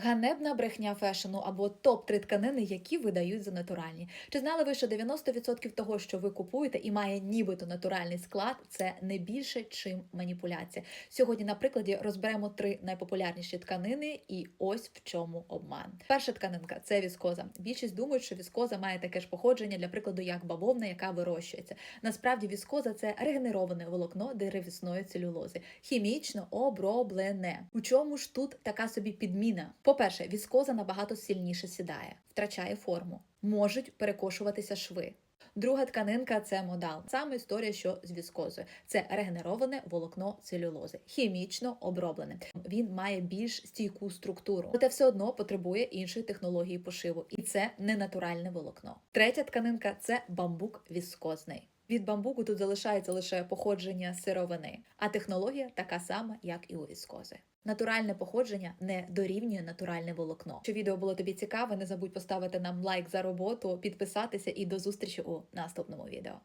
Ганебна брехня фешену або топ-3 тканини, які видають за натуральні. Чи знали ви, що 90% того, що ви купуєте, і має нібито натуральний склад, це не більше, чим маніпуляція. Сьогодні, на прикладі, розберемо три найпопулярніші тканини, і ось в чому обман. Перша тканинка це віскоза. Більшість думають, що віскоза має таке ж походження, для прикладу, як бавовна, яка вирощується. Насправді, віскоза це регенероване волокно деревісної целюлози, хімічно оброблене. У чому ж тут така собі підміна? По-перше, віскоза набагато сильніше сідає, втрачає форму, можуть перекошуватися шви. Друга тканинка це модал. Саме історія, що з віскозою. Це регенероване волокно целюлози, хімічно оброблене. Він має більш стійку структуру, проте все одно потребує іншої технології пошиву, і це не натуральне волокно. Третя тканинка це бамбук віскозний. Від бамбуку тут залишається лише походження сировини, а технологія така сама, як і у віскози. Натуральне походження не дорівнює натуральне волокно. Що відео було тобі цікаве, не забудь поставити нам лайк за роботу, підписатися і до зустрічі у наступному відео.